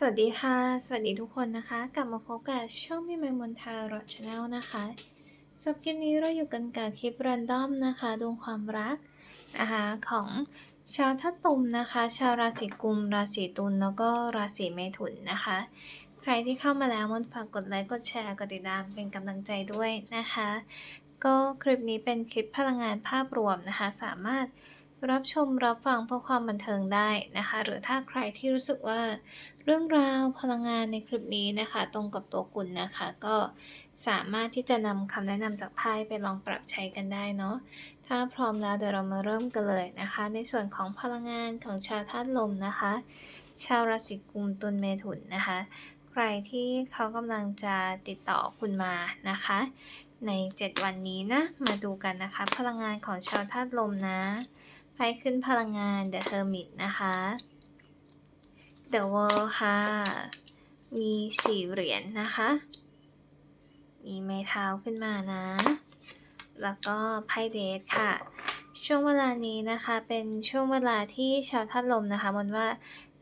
สวัสดีค่ะ สวัสดีทุกคนนะคะ กลับมาพบกับช่องพี่ไมมนทารอชแนลนะคะสำหรับคลิปนี้เราอยู่กันกับคลิปรันดอมนะคะดวงความรักนะคะของชาวทัตุมนะคะ ชาวราศีกุม ราศีตุลแล้วก็ราศีเมถุนนะคะ ใครที่เข้ามาแล้วมนฝากกดไลค์กดแชร์กดติดตามเป็นกำลังใจด้วยนะคะ ก็คลิปนี้เป็นคลิปพลังงานภาพรวมนะคะ สามารถ รับชมรับฟังเพื่อความบันเทิงได้นะคะ หรือถ้าใครที่รู้สึกว่าเรื่องราวพลังงานในคลิปนี้นะคะ ตรงกับตัวคุณนะคะ ก็สามารถที่จะนำคำแนะนำจากไพ่ไปลองปรับใช้กันได้เนาะถ้าพร้อมแล้วเดี๋ยวเรามาเริ่มกันเลยนะคะ ในส่วนของพลังงานของชาวธาตุลมนะคะ ชาวราศีกุมตุลเมถุนนะคะ ใครที่เขากำลังจะติดต่อคุณมานะคะ ใน 7 วันนี้นะมาดูกันนะคะ พลังงานของชาวธาตุลมนะ ไพ่ขึ้นพลังงาน The Hermit นะคะ The World ค่ะ มีสี่เหรียญนนะคะ มีไม้เท้าขึ้นมานะ แล้วก็ไพ่เดทค่ะ ช่วงเวลานี้นะคะเป็นช่วงเวลาที่ชาวธาตุลมนะคะมนว่า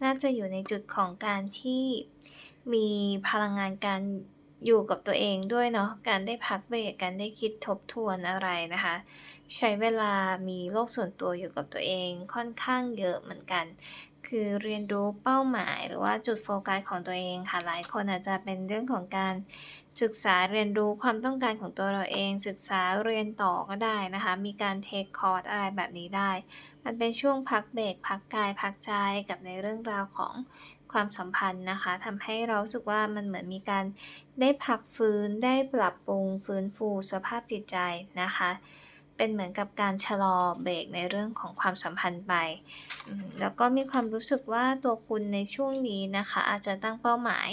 น่าจะอยู่ในจุดของการที่มีพลังงานการ อยู่กับตัวเองด้วยเนาะการได้พักเบรกการได้คิดทบทวนอะไรนะคะ ใช้เวลามีโลกส่วนตัวอยู่กับตัวเองค่อนข้างเยอะเหมือนกัน คือเรียนรู้เป้าหมายหรือว่าจุดโฟกัสของตัวเองค่ะหลายคนอาจจะเป็นเรื่องของการศึกษาเรียนรู้ความต้องการของตัวเราเอง ศึกษาเรียนต่อก็ได้นะคะ มีการเทคคอร์สอะไรแบบนี้ได้ มันเป็นช่วงพักเบรกพักกายพักใจกับในเรื่องราวของ ความสัมพันธ์นะคะทำให้เราสึกว่ามันเหมือนมีการได้พักฟื้นได้ปรับปรุงฟื้นฟูสภาพจิตใจนะคะ เป็นเหมือนกับการชะลอเบรกในเรื่องของความสัมพันธ์ไป แล้วก็มีความรู้สึกว่าตัวคุณในช่วงนี้นะคะ อาจจะตั้งเป้าหมาย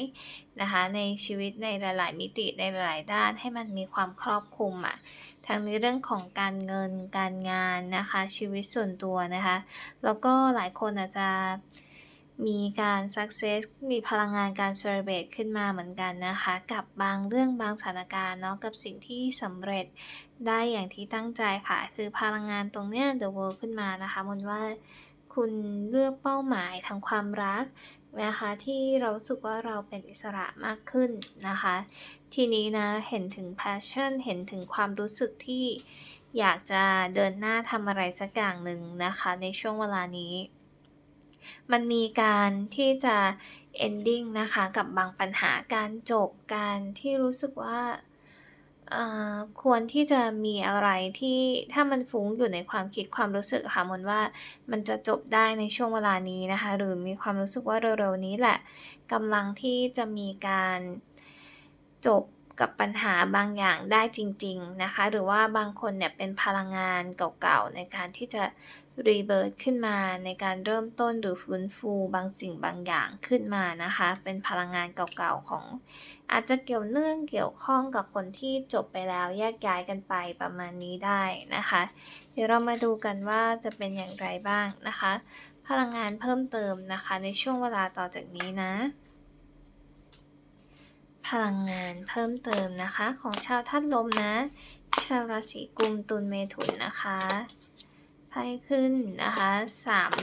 นะคะ ในชีวิตในหลาย ๆ มิติในหลายด้านให้มันมีความครอบคลุมอะทั้งในเรื่องของการเงินการงานนะคะ ชีวิตส่วนตัวนะคะ แล้วก็หลายคนอาจจะ มีการ success มีพลังงานการ celebrate ขึ้นมาเหมือนกันนะคะ กับบางเรื่องบางสถานการณ์เนาะกับสิ่งที่สำเร็จได้อย่างที่ตั้งใจค่ะ คือพลังงานตรงเนี้ย the world ขึ้นมานะคะมันว่าคุณเลือกเป้าหมายทางความรักนะคะที่เราสึกว่าเราเป็นอิสระมากขึ้นนะคะ ทีนี้นะเห็นถึง passion เห็นถึงความรู้สึกที่อยากจะเดินหน้าทำอะไรสักอย่างหนึ่งนะคะ ในช่วงเวลานี้ มันมีการที่จะ ending นะคะกับบางปัญหาการจบการที่รู้สึกว่าควรที่จะมีอะไรที่ถ้ามันฟุ้งอยู่ในความคิดความรู้สึกค่ะมนว่ามันจะจบได้ในช่วงเวลานี้นะคะ หรือมีความรู้สึกว่าเร็วๆนี้แหละกำลังที่จะมีการจบกับปัญหาบางอย่างได้จริง ๆนะคะ หรือว่าบางคนเนี่ยเป็นพลังงานเก่าๆในการที่จะ รีเบิร์ตขึ้นมาในการเริ่มต้นหรือฟื้นฟูบางสิ่งบางอย่างขึ้นมานะคะ เป็นพลังงานเก่าๆของ อาจจะเกี่ยวเนื่องเกี่ยวข้องกับคนที่จบไปแล้วแยกย้ายกันไปประมาณนี้ได้นะคะ เดี๋ยวเรามาดูกันว่าจะเป็นอย่างไรบ้างนะคะ พลังงานเพิ่มเติมนะคะ ในช่วงเวลาต่อจากนี้นะ พลังงานเพิ่มเติมนะคะ ของชาวธาตุลมนะ ชาวราศีกุมตุลเมถุนนะคะ ไพ่ขึ้นนะคะสาม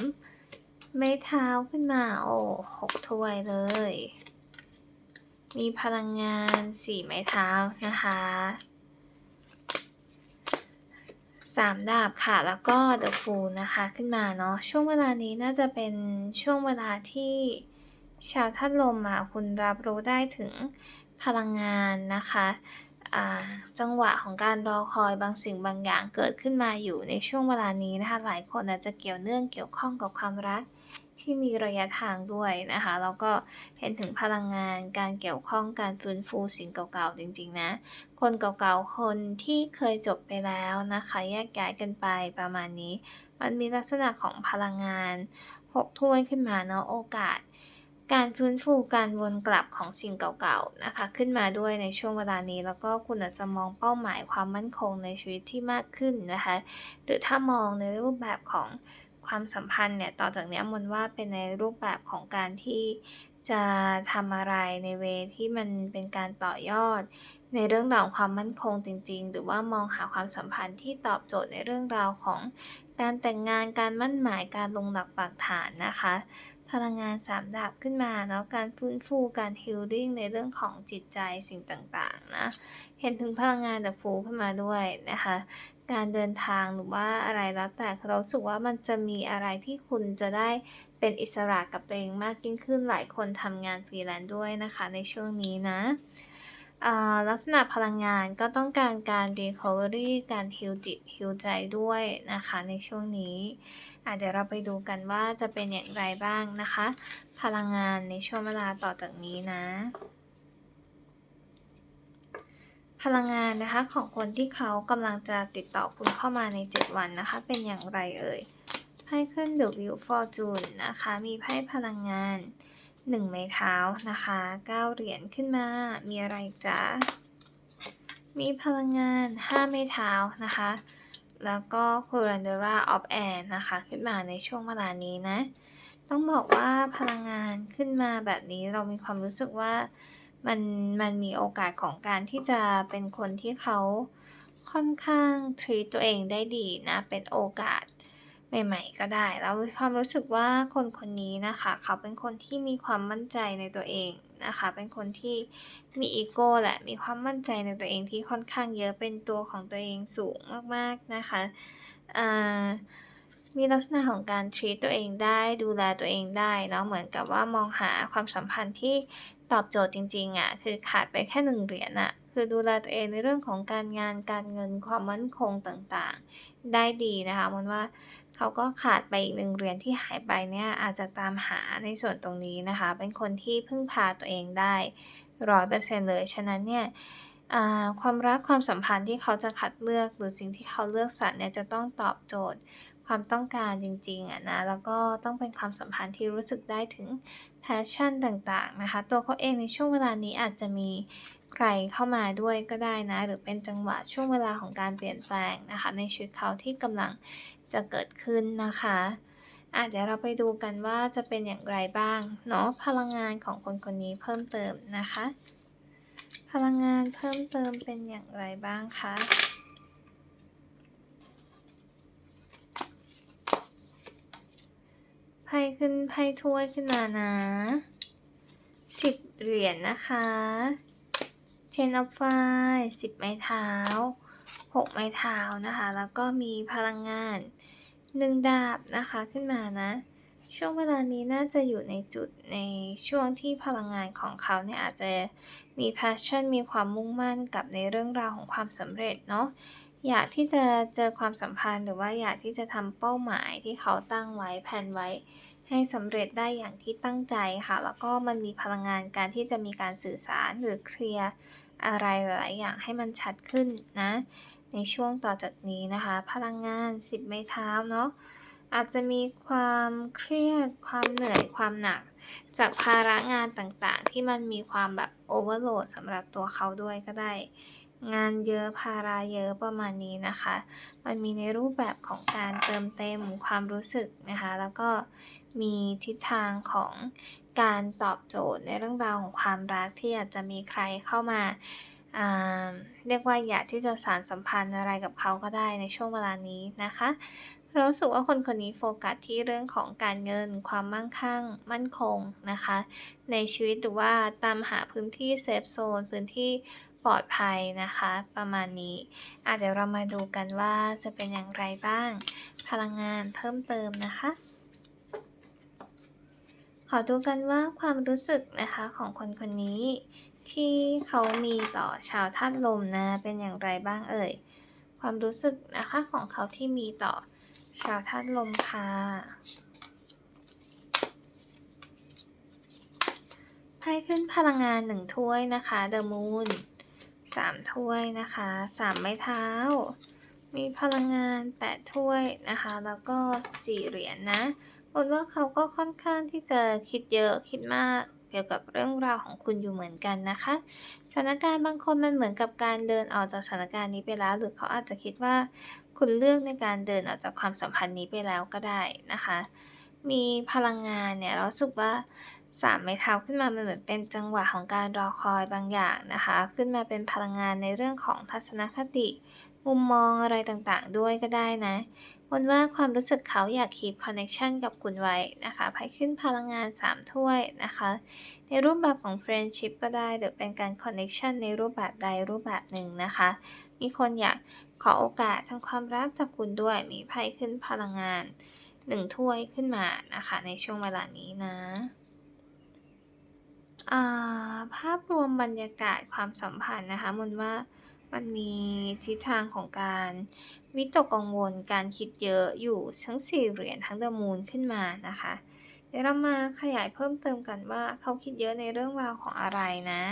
ไม้เท้าขึ้นมา โอ้หกถ้วยเลย มีพลังงานสี่ไม้เท้านะคะสามดาบค่ะ แล้วก็เดอะฟูลนะคะขึ้นมาเนาะช่วงเวลานี้น่าจะเป็นช่วงเวลาที่ชาวท่านลมอะคุณรับรู้ได้ถึงพลังงานนะคะ จังหวะของการรอคอยบางสิ่งบางอย่างเกิดขึ้นมาอยู่ในช่วงเวลานี้นะคะ หลายคนอาจจะเกี่ยวเนื่องเกี่ยวข้องกับความรักที่มีระยะทางด้วยนะคะแล้วก็เห็นถึงพลังงานการเกี่ยวข้องการฟื้นฟูสิ่งเก่าๆจริงๆนะคนเก่าๆคนที่เคยจบไปแล้วนะคะแยกย้ายกันไปประมาณนี้ มันมีลักษณะของพลังงานหกถ้วยขึ้นมาเนาะโอกาส การฟื้นฟูการวนกลับของสิ่งเก่าๆนะคะ ขึ้นมาด้วยในช่วงเวลานี้ แล้วก็คุณอาจจะมองเป้าหมายความมั่นคงในชีวิตที่มากขึ้นนะคะ หรือถ้ามองในรูปแบบของความสัมพันธ์เนี่ยต่อจากนี้มนว่าเป็นในรูปแบบของการที่จะทำอะไรในเวที่มันเป็นการต่อยอด ในเรื่องราวความมั่นคงจริง ๆ หรือว่ามองหาความสัมพันธ์ที่ตอบโจทย์ในเรื่องราวของการแต่งงานการมั่นหมายการลงหลักปักฐานนะคะ พลังงานสามดาบขึ้นมาเนาะการฟื้นฟูการฮิลลิ่งในเรื่องของจิตใจสิ่งต่างๆนะเห็นถึงพลังงานแบบฟูขึ้นมาด้วยนะคะการเดินทางหรือว่าอะไรแล้วแต่เราสึกว่ามันจะมีอะไรที่คุณจะได้เป็นอิสระกับตัวเองมากยิ่งขึ้นหลายคนทำงานฟรีแลนซ์ด้วยนะคะในช่วงนี้นะลักษณะพลังงานก็ต้องการการ recovery การฮิลจิตฮิลใจด้วยนะคะในช่วงนี้ เดี๋ยวเราไปดูกันว่าจะเป็นอย่างไรบ้างนะคะ พลังงานในช่วงเวลาต่อจากนี้นะ พลังงานนะคะของคนที่เขากำลังจะติดต่อคุณเข้ามาใน 7 วันนะคะ เป็นอย่างไรเอ่ยไพ่ขึ้น The Wheel Fortune นะคะ มีไพ่พลังงาน1ไม้เท้านะคะ9เหรียญขึ้นมา มีอะไรจ๊ะ มีพลังงาน5ไม้เท้านะคะ แล้วก็ c u r a n d e r a of Air นะคะ ขึ้นมาในช่วงเวลานี้นะ ต้องบอกว่าพลังงานขึ้นมาแบบนี้เรามีความรู้สึกว่ามันมันมีโอกาสของการที่จะเป็นคนที่เขาค่อนข้างทรีตตัวเองได้ดีนะ เป็นโอกาส ใหม่ๆ ก็ได้ แล้วความรู้สึกว่าคนคนนี้นะคะ เขาเป็นคนที่มีความมั่นใจในตัวเองนะคะ เป็นคนที่มีอีโก้แหละ มีความมั่นใจในตัวเองที่ค่อนข้างเยอะเป็นตัวของตัวเองสูงมากๆนะคะมีลักษณะของการทรีตตัวเองได้ดูแลตัวเองได้เนาะเหมือนกับว่ามองหาความสัมพันธ์ที่ตอบโจทย์จริงๆอะ่ะคือขาดไปแค่หนึ่งเหรียญอะ่ะคือดูแลตัวเองในเรื่องของการงานการเงินความมั่นคงต่างๆ ได้ดีนะคะมันว่า เขาก็ขาดไปอีกหนึ่งเหรียญที่หายไปเนี่ยอาจจะตามหาในส่วนตรงนี้นะคะ เป็นคนที่พึ่งพาตัวเองได้ร้อยเปอร์เซ็นต์เลย ฉะนั้นเนี่ยความรักความสัมพันธ์ที่เขาจะคัดเลือกหรือสิ่งที่เขาเลือกสรรเนี่ยจะต้องตอบโจทย์ความต้องการจริงๆอะนะแล้วก็ต้องเป็นความสัมพันธ์ที่รู้สึกได้ถึงแพชชั่นต่างๆนะคะ ตัวเขาเองในช่วงเวลานี้อาจจะมีใครเข้ามาด้วยก็ได้นะ หรือเป็นจังหวะช่วงเวลาของการเปลี่ยนแปลงนะคะ ในชีวิตเขาที่กำลัง จะเกิดขึ้นนะคะอะเดี๋ยวเราไปดูกันว่าจะเป็นอย่างไรบ้างเนาะพลังงานของคนคนนี้เพิ่มเติมนะคะ พลังงานเพิ่มเติมเป็นอย่างไรบ้างคะไพ่ขึ้นไพ่ถ้วยขึ้นมานะสิบเหรียญนนะคะเชนออฟไฟสิบไม้เท้า หกไม้เท้านะคะ แล้วก็มีพลังงานหนึ่งดาบนะคะขึ้นมานะ ช่วงเวลานี้น่าจะอยู่ในจุดในช่วงที่พลังงานของเขาเนี่ยอาจจะมี passion มีความมุ่งมั่นกับในเรื่องราวของความสำเร็จเนาะอยากที่จะเจอความสัมพันธ์หรือว่าอยากที่จะทำเป้าหมายที่เขาตั้งไว้แผนไว้ ให้สำเร็จได้อย่างที่ตั้งใจค่ะ แล้วก็มันมีพลังงานการที่จะมีการสื่อสารหรือเคลียร์อะไรหลายอย่างให้มันชัดขึ้นนะ ในช่วงต่อจากนี้นะคะ พลังงาน 10 ไม้เท้าเนาะอาจจะมีความเครียด ความเหนื่อย ความหนัก จากภาระงานต่างๆ ที่มันมีความแบบโอเวอร์โหลดสำหรับตัวเขาด้วยก็ได้ งานเยอะภาระเยอะประมาณนี้นะคะ มันมีในรูปแบบของการเติมเต็มความรู้สึกนะคะ แล้วก็มีทิศทางของการตอบโจทย์ในเรื่องราวของความรักที่อาจจะมีใครเข้ามา เรียกว่าอยากที่จะสารสัมพันธ์อะไรกับเขาก็ได้ในช่วงเวลานี้นะคะเราสึกว่าคนคนนี้โฟกัสที่เรื่องของการเงิน ความมั่งคั่ง มั่นคงนะคะ ในชีวิตหรือว่าตามหาพื้นที่เซฟโซนพื้นที่ปลอดภัยนะคะ ประมาณนี้อะเดี๋ยวเรามาดูกันว่าจะเป็นอย่างไรบ้าง พลังงานเพิ่มเติมนะคะ ขอดูกันว่าความรู้สึกนะคะของคนคนนี้ ที่เขามีต่อชาวธาตุลมนะเป็นอย่างไรบ้างเอ่ย ความรู้สึกนะคะของเขาที่มีต่อชาวธาตุลมค่ะไพ่ขึ้นพลังงานหนึ่งถ้วยนะคะเดอะมูนสามถ้วยนะคะสามไม้เท้า มีพลังงานแปดถ้วยนะคะ แล้วก็สี่เหรียญนนะบนว่าเขาก็ค่อนข้างที่จะคิดเยอะคิดมาก เกี่ยวกับเรื่องราวของคุณอยู่เหมือนกันนะคะ สถานการณ์บางคนมันเหมือนกับการเดินออกจากสถานการณ์นี้ไปแล้ว หรือเขาอาจจะคิดว่าคุณเลือกในการเดินออกจากความสัมพันธ์นี้ไปแล้วก็ได้นะคะ มีพลังงานเนี่ยเราสึกว่าสามไม้เท้าขึ้นมามันเหมือนเป็นจังหวะของการรอคอยบางอย่างนะคะ ขึ้นมาเป็นพลังงานในเรื่องของทัศนคติ มุมมองอะไรต่างๆ ด้วยก็ได้นะ วนว่าความรู้สึกเขาอยาก keep connection กับคุณไว้นะคะไพ่ขึ้นพลังงาน 3 ถ้วยนะคะ ในรูปแบบของ friendship ก็ได้หรือเป็นการ connection ในรูปแบบใดรูปแบบหนึ่งนะคะ มีคนอยากขอโอกาสทางความรักจากคุณด้วย มีไพ่ขึ้นพลังงาน 1 ถ้วยขึ้นมานะคะในช่วงเวลานี้นะาภาพรวมบรรยากาศความสัมพันธ์นะคะมนว่า มันมีทิศทางของการวิตกกังวลการคิดเยอะอยู่ทั้งสี่เหรียญทั้งเดอะมูนขึ้นมานะคะ เดี๋ยวเรามาขยายเพิ่มเติมกันว่าเขาคิดเยอะในเรื่องราวของอะไรนะ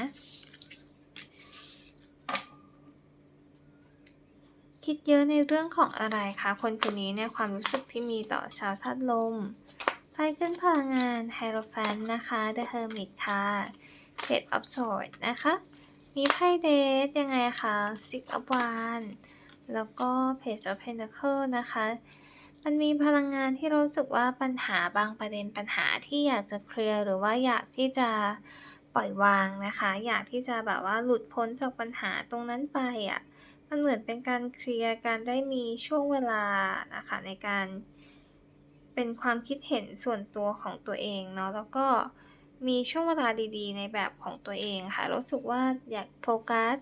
คิดเยอะในเรื่องของอะไรคะคนคนนี้เนี่ยความรู้สึกที่มีต่อชาวธาตุลมไพ่ขึ้นพลังงานไฮโรแฟนนะคะ The Hermit ค่ะ Page of Swords นะคะ มีไพ่เดทยังไงคะ Six of Wands แล้วก็ Page of Pentacle นะคะ มันมีพลังงานที่รู้สึกว่าปัญหาบางประเด็นปัญหาที่อยากจะเคลียร์หรือว่าอยากที่จะปล่อยวางนะคะ อยากที่จะแบบว่าหลุดพ้นจากปัญหาตรงนั้นไปอะ่ะ มันเหมือนเป็นการเคลียร์การได้มีช่วงเวลานะคะในการเป็นความคิดเห็นส่วนตัวของตัวเองเนาะแล้วก็ มีช่วงเวลาดีๆ ในแบบของตัวเองค่ะ รู้สึกว่าอยากโฟกัส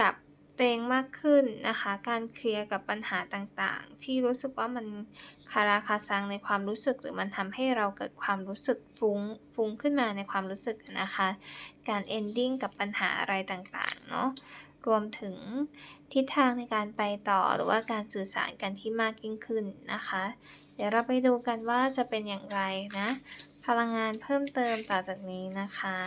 กับตัวเองมากขึ้นนะคะ การเคลียร์กับปัญหาต่างๆ ที่รู้สึกว่ามันคาราคาซังในความรู้สึก หรือมันทำให้เราเกิดความรู้สึกฟุ้งฟุ้งขึ้นมาในความรู้สึกนะคะ การเอนดิ้งกับปัญหาอะไรต่างๆ เนาะรวมถึงทิศทางในการไปต่อหรือว่าการสื่อสารกันที่มากยิ่งขึ้นนะคะ เดี๋ยวเราไปดูกันว่าจะเป็นอย่างไรนะ ลังงานเพิ่มเติมต่อจากนี้นะคะ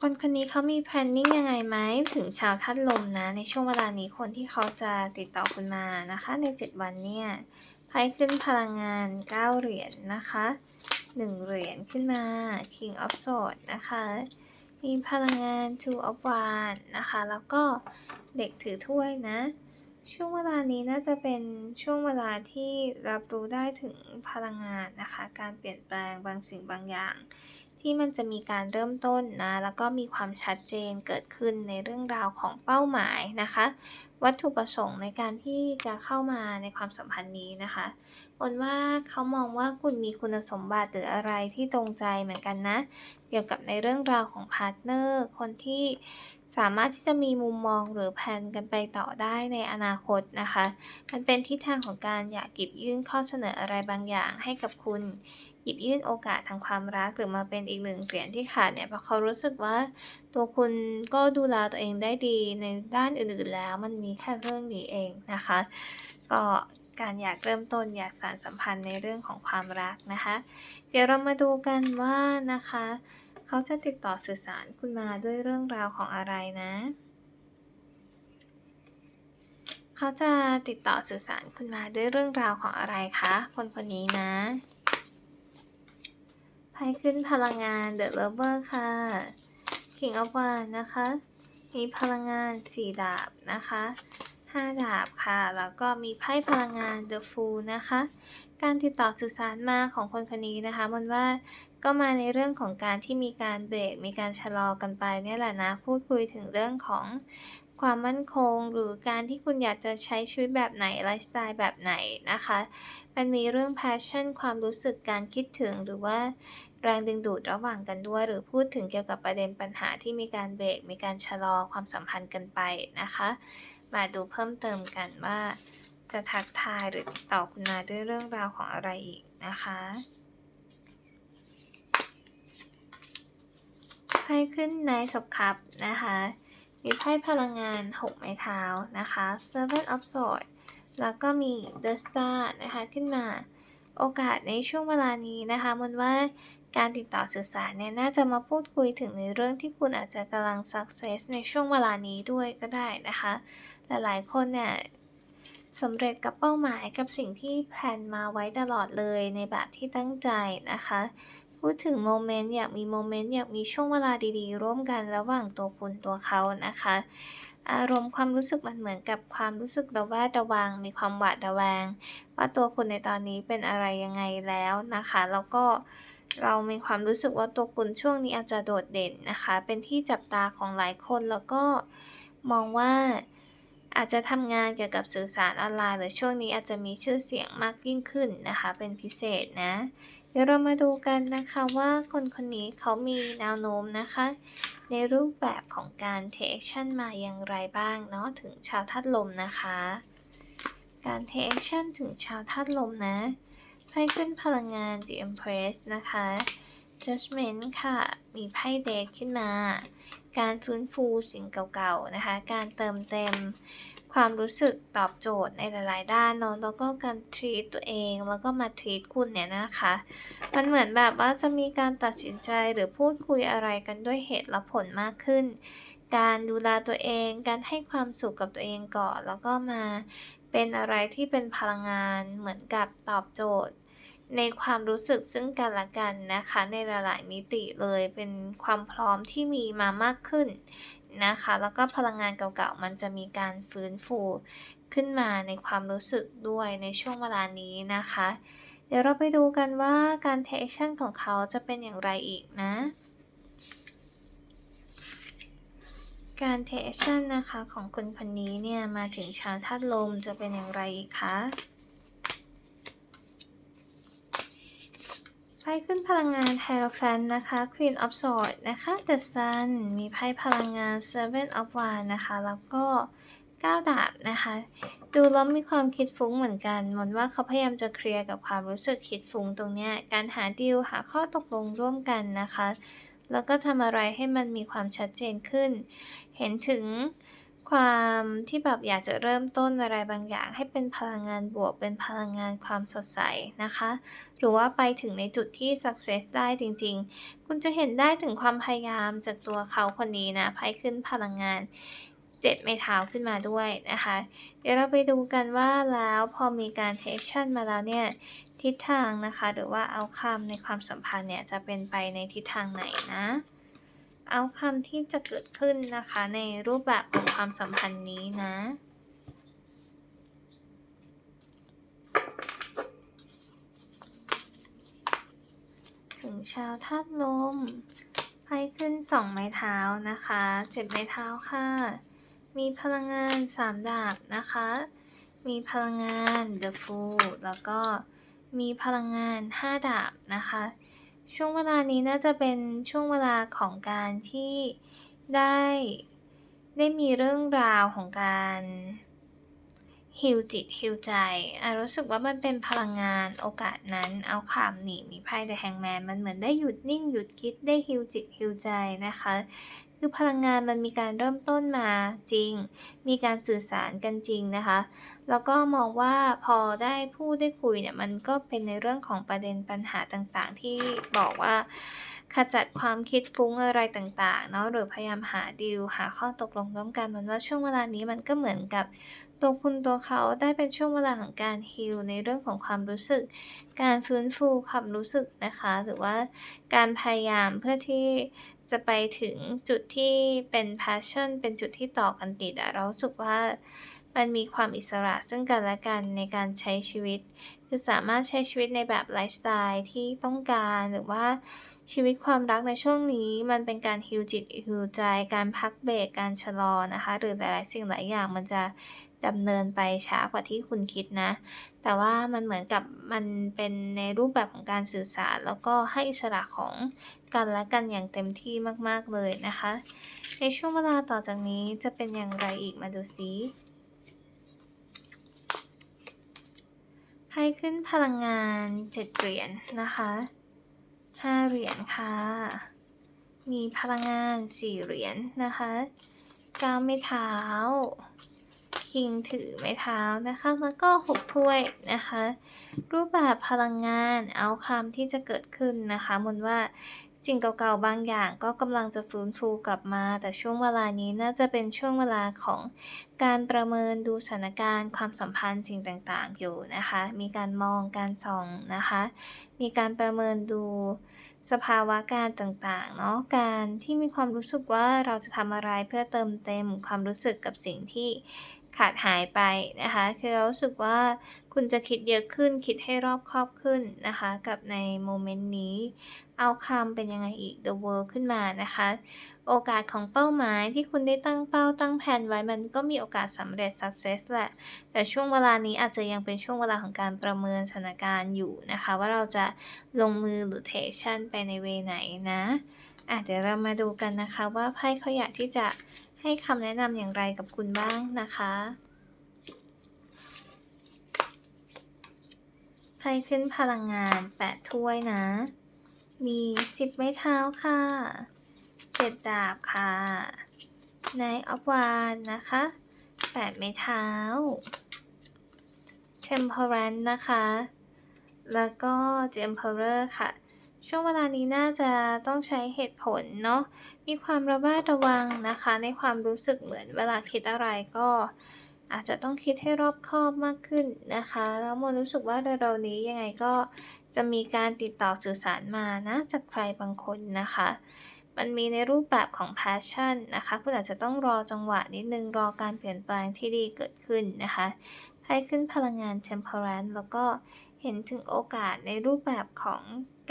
คนคนนี้เขามี planning ยังไงไหมถึงชาวทัดลมนะ ในช่วงเวลานี้คนที่เขาจะติดต่อคุณมานะคะ ใน 7 วันเนี่ยไพ่ขึ้นพลังงาน 9 เหรียญนนะคะ 1 เหรียญขึ้นมา King of Swords นะคะ มีพลังงาน Two of Wands นะคะ แล้วก็เด็กถือถ้วยนะ ช่วงเวลานี้น่าจะเป็นช่วงเวลาที่รับรู้ได้ถึงพลังงานนะคะ การเปลี่ยนแปลงบางสิ่งบางอย่าง ที่มันจะมีการเริ่มต้นนะ แล้วก็มีความชัดเจนเกิดขึ้นในเรื่องราวของเป้าหมายนะคะ วัตถุประสงค์ในการที่จะเข้ามาในความสัมพันธ์นี้นะคะบนว่าเขามองว่าคุณมีคุณสมบัติหรืออะไรที่ตรงใจเหมือนกันนะ เกี่ยวกับในเรื่องราวของพาร์ทเนอร์ คนที่ สามารถที่จะมีมุมมองหรือแผนกันไปต่อได้ในอนาคตนะคะ มันเป็นทิศทางของการอยากหยิบยื่นข้อเสนออะไรบางอย่างให้กับคุณ หยิบยื่นโอกาสทางความรักหรือมาเป็นอีกหนึ่งเหรียญที่ขาดเนี่ยเพราะเขารู้สึกว่า ตัวคุณก็ดูแลตัวเองได้ดีในด้านอื่นๆแล้ว มันมีแค่เรื่องนี้เองนะคะ ก็การอยากเริ่มต้นอยากสานสัมพันธ์ในเรื่องของความรักนะคะ เดี๋ยวเรามาดูกันว่านะคะ เขาจะติดต่อสื่อสารคุณมาด้วยเรื่องราวของอะไรนะ เขาจะติดต่อสื่อสารคุณมาด้วยเรื่องราวของอะไรคะ คนคนนี้นะไพ่ขึ้นพลังงาน The Lover ค่ะ King of Wands นะคะ มีพลังงานสี่ดาบนะคะห้าดาบค่ะ แล้วก็มีไพ่พลังงาน The Fool นะคะ การติดต่อสื่อสารมาของคนคนนี้นะคะมันว่า ก็มาในเรื่องของการที่มีการเบรกมีการชะลอกันไปเนี่ยแหละนะ พูดคุยถึงเรื่องของความมั่นคง หรือการที่คุณอยากจะใช้ชีวิตแบบไหนไลฟ์สไตล์แบบไหนนะคะ มันมีเรื่อง passion ความรู้สึกการคิดถึงหรือว่าแรงดึงดูดระหว่างกันด้วย หรือพูดถึงเกี่ยวกับประเด็นปัญหาที่มีการเบรกมีการชะลอความสัมพันธ์กันไปนะคะ มาดูเพิ่มเติมกันว่า จะทักทายหรือติดต่อคุณมาด้วยเรื่องราวของอะไรอีกนะคะ ไพ่ขึ้นในศพคับนะคะ มีไพ่พลังงานหกไม้เท้านะคะ Seven of Swords แล้วก็มี The Star นะคะขึ้นมา โอกาสในช่วงเวลานี้นะคะมันว่าการติดต่อสื่อสารเนี่ยน่าจะมาพูดคุยถึงในเรื่องที่คุณอาจจะกำลัง success ในช่วงเวลานี้ด้วยก็ได้นะคะ หลายๆคนเนี่ยสำเร็จกับเป้าหมายกับสิ่งที่แพลนมาไว้ตลอดเลยในแบบที่ตั้งใจนะคะ พูดถึงโมเมนต์อยากมีโมเมนต์อยากมีช่วงเวลาดีๆ ร่วมกันระหว่างตัวคุณตัวเขานะคะ อารมณ์ความรู้สึกมันเหมือนกับความรู้สึกระแวดระวัง มีความหวาดระแวง ว่าตัวคุณในตอนนี้เป็นอะไรยังไงแล้วนะคะ แล้วก็เรามีความรู้สึกว่าตัวคุณช่วงนี้อาจจะโดดเด่นนะคะ เป็นที่จับตาของหลายคนแล้วก็มองว่าอาจจะทำงานเกี่ยวกับสื่อสารออนไลน์ หรือช่วงนี้อาจจะมีชื่อเสียงมากยิ่งขึ้นนะคะ เป็นพิเศษนะ เดี๋ยวเรามาดูกันนะคะว่าคนคนนี้เขามีแนวโน้มนะคะ ในรูปแบบของการ take action มาอย่างไรบ้างเนาะถึงชาวธาตุลมนะคะ การ take action ถึงชาวธาตุลมนะไพ่ขึ้นพลังงาน The Empress นะคะ Judgment ค่ะ มีไพ่เดทขึ้นมา การฟื้นฟูสิ่งเก่าๆนะคะ การเติมเต็ม ความรู้สึกตอบโจทย์ในหลายๆ ด้านเนาะแล้วก็การ treat ตัวเองแล้วก็มา treat คุณเนี่ยนะคะ มันเหมือนแบบว่าจะมีการตัดสินใจหรือพูดคุยอะไรกันด้วยเหตุและผลมากขึ้น การดูแลตัวเอง การให้ความสุขกับตัวเองก่อน แล้วก็มาเป็นอะไรที่เป็นพลังงานเหมือนกับตอบโจทย์ ในความรู้สึกซึ่งกันและกันนะคะ ในหลายๆมิติเลยเป็นความพร้อมที่มีมามากขึ้น นะคะ แล้วก็พลังงานเก่าๆ มันจะมีการฟื้นฟูขึ้นมาในความรู้สึกด้วยในช่วงเวลานี้นะคะ เดี๋ยวเราไปดูกันว่าการ take action ของเขาจะเป็นอย่างไรอีกนะ การ take action นะคะของคนคนนี้เนี่ยมาถึงชาวธาตุลมจะเป็นอย่างไรอีกคะ พ่ขึ้นพลังงาน Hierophant นะคะ Queen of Swords นะคะ The Sun มีไพ่พลังงาน Seven of Wands นะคะ แล้วก็9ดาบนะคะ ดูแล้วมีความคิดฟุ้งเหมือนกันมนว่าเขาพยายามจะเคลียร์กับความรู้สึกคิดฟุ้งตรงเนี้ย การหาดีลหาข้อตกลงร่วมกันนะคะ แล้วก็ทำอะไรให้มันมีความชัดเจนขึ้น เห็นถึง ความที่แบบอยากจะเริ่มต้นอะไรบางอย่าง ให้เป็นพลังงานบวก เป็นพลังงานความสดใสนะคะ หรือว่าไปถึงในจุดที่ success ได้จริงๆ คุณจะเห็นได้ถึงความพยายามจากตัวเขาคนนี้นะไพ่ขึ้นพลังงานเจ็ดไม้เท้าขึ้นมาด้วยนะคะ เดี๋ยวเราไปดูกันว่าแล้วพอมีการเทคชั่นมาแล้วเนี่ย ทิศทางนะคะ หรือว่าเอาคำในความสัมพันธ์เนี่ยจะเป็นไปในทิศทางไหนนะ เอาคำที่จะเกิดขึ้นนะคะ ในรูปแบบของความสัมพันธ์นี้นะถึงชาวธาตุลมไพ่ขึ้นสองไม้เท้านะคะเจ็บไม้เท้าค่ะ มีพลังงาน3ดาบนะคะ มีพลังงาน The Fool แล้วก็มีพลังงาน5ดาบนะคะ ช่วงเวลานี้น่าจะเป็นช่วงเวลาของการที่ได้ได้มีเรื่องราวของการฮิวจิตฮิวใจอะรู้สึกว่ามันเป็นพลังงานโอกาสนั้นเอาขามหนีมีไพ่แต่แฮงแมนมันเหมือนได้หยุดนิ่งหยุดคิดได้ฮิวจิตฮิวใจนะคะ คือพลังงานมันมีการเริ่มต้นมาจริง มีการสื่อสารกันจริงนะคะ แล้วก็มองว่าพอได้พูดได้คุยเนี่ยมันก็เป็นในเรื่องของประเด็นปัญหาต่างๆ ที่บอกว่าขจัดความคิดฟุ้งอะไรต่างๆเนาะหรือพยายามหาดีลหาข้อตกลงร่วมกันเหมือนว่าช่วงเวลานี้มันก็เหมือนกับตัวคุณตัวเขาได้เป็นช่วงเวลาของการฮิลในเรื่องของความรู้สึก การฟื้นฟูความรู้สึกนะคะ หรือว่าการพยายามเพื่อที่ จะไปถึงจุดที่เป็น passion เป็นจุดที่ต่อกันติดอะเราสึกว่ามันมีความอิสระซึ่งกันและกันในการใช้ชีวิต คือสามารถใช้ชีวิตในแบบไลฟ์สไตล์ที่ต้องการหรือว่าชีวิตความรักในช่วงนี้มันเป็นการฮิวจิตฮิวใจการพักเบรกการชะลอนะคะ หรือหลายๆสิ่งหลายอย่างมันจะดำเนินไปช้ากว่าที่คุณคิดนะ แต่ว่ามันเหมือนกับมันเป็นในรูปแบบของการสื่อสาร แล้วก็ให้อิสระของกันและกันอย่างเต็มที่มากๆเลยนะคะ ในช่วงเวลาต่อจากนี้จะเป็นอย่างไรอีกมาดูซิไพ่ขึ้นพลังงานเจ็ดเหรียญนนะคะห้าเหรียญค่ะ มีพลังงานสี่เหรียญนนะคะก้าไม้เท้า คิงถือไม้เท้านะคะ แล้วก็หกถ้วยนะคะ รูปแบบพลังงานเอาคำที่จะเกิดขึ้นนะคะมนว่าสิ่งเก่าๆบางอย่างก็กำลังจะฟื้นฟูกลับมา แต่ช่วงเวลานี้น่าจะเป็นช่วงเวลาของการประเมินดูสถานการณ์ ความสัมพันธ์สิ่งต่างๆอยู่นะคะ มีการมองการส่องนะคะ มีการประเมินดูสภาวะการต่างๆเนาะการที่มีความรู้สึกว่าเราจะทำอะไรเพื่อเติมเต็มความรู้สึกกับสิ่งที่ ขาดหายไปนะคะ คือเรารู้สึกว่าคุณจะคิดเยอะขึ้นคิดให้รอบคอบขึ้นนะคะ กับในโมเมนต์นี้เอาคำเป็นยังไงอีก The World ขึ้นมานะคะ โอกาสของเป้าหมายที่คุณได้ตั้งเป้าตั้งแผนไว้มันก็มีโอกาสสำเร็จ success แหละ แต่ช่วงเวลานี้อาจจะยังเป็นช่วงเวลาของการประเมินสถานการณ์อยู่นะคะ ว่าเราจะลงมือหรือ take action ไปในเวไหนนะอะเดี๋ยวเรามาดูกันนะคะว่าไพ่เขาอยากที่จะ ให้คำแนะนำอย่างไรกับคุณบ้างนะคะไพ่ขึ้นพลังงานแปดถ้วยนะ มีสิบไม้เท้าค่ะเจ็ดดาบค่ะนายออฟวานนะคะแปดไม้เท้า Temperance นะคะ แล้วก็ The Emperor ค่ะ ช่วงเวลานี้น่าจะต้องใช้เหตุผลเนาะ มีความระแวดระวังนะคะ ในความรู้สึกเหมือนเวลาคิดอะไรก็อาจจะต้องคิดให้รอบคอบมากขึ้นนะคะ แล้วโมรู้สึกว่าเร็วๆนี้ยังไงก็จะมีการติดต่อสื่อสารมานะ จากใครบางคนนะคะ มันมีในรูปแบบของ passion นะคะ คุณอาจจะต้องรอจังหวะนิดนึง รอการเปลี่ยนแปลงที่ดีเกิดขึ้นนะคะไพ่ขึ้นพลังงาน temperance แล้วก็เห็นถึงโอกาสในรูปแบบของ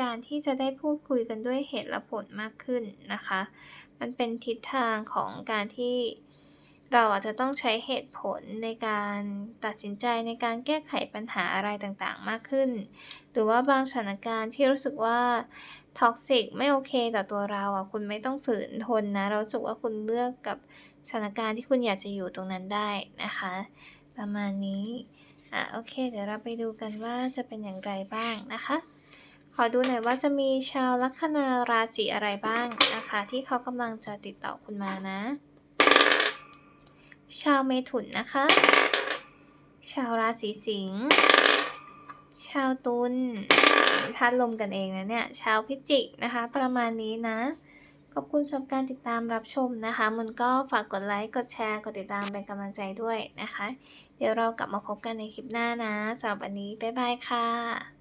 การที่จะได้พูดคุยกันด้วยเหตุและผลมากขึ้นนะคะ มันเป็นทิศทางของการที่เราอาจจะต้องใช้เหตุผลในการตัดสินใจในการแก้ไขปัญหาอะไรต่างๆ มากขึ้น หรือว่าบางสถานการณ์ที่รู้สึกว่าท็อกซิกไม่โอเคต่อตัวเราอะคุณไม่ต้องฝืนทนนะ เราสึกว่าคุณเลือกกับสถานการณ์ที่คุณอยากจะอยู่ตรงนั้นได้นะคะ ประมาณนี้อะโอเค เดี๋ยวเราไปดูกันว่าจะเป็นอย่างไรบ้างนะคะ อดูหน่อยว่าจะมีชาวลัคนาราศีอะไรบ้างนะคะ ที่เขากำลังจะติดต่อคุณมานะ ชาวเมถุนนะคะ ชาวราศีสิงห์ชาวตุลธาตุลมกันเองนะเนี่ย ชาวพิจิกนะคะ ประมาณนี้นะขอบคุณสำหรับการติดตามรับชมนะคะ มันก็ฝากกดไลค์ กดแชร์ กดติดตามเป็นกำลังใจด้วยนะคะ เดี๋ยวเรากลับมาพบกันในคลิปหน้านะสำหรับวันนี้ บ๊ายบายค่ะ